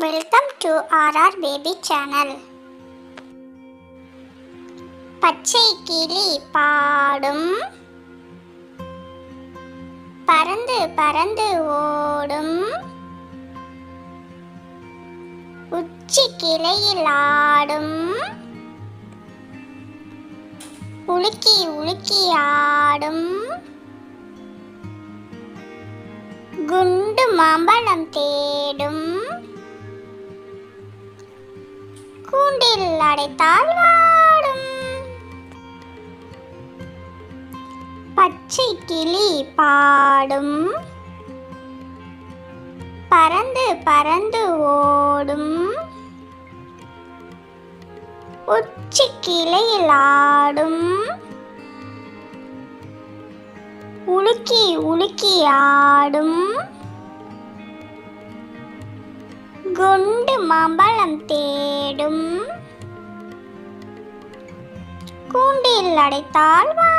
Welcome to R R baby channel பச்சை கிளி பாடும். பறந்து பறந்து ஓடும். உச்சி கிளையில் ஆடும். உலுக்கி உலுக்கி ஆடும். குண்டு மாம்பழம் தேடும். கூண்டில் அடைத்தால் வாடும் பச்சை கிளி பாடும். பறந்து பறந்து ஓடும். உச்சி கிளையில் ஆடும். உலுக்கி உலுக்கி ஆடும். குண்டு மாம்பழம் தேடும் கூண்டில் அடைத்தால் வா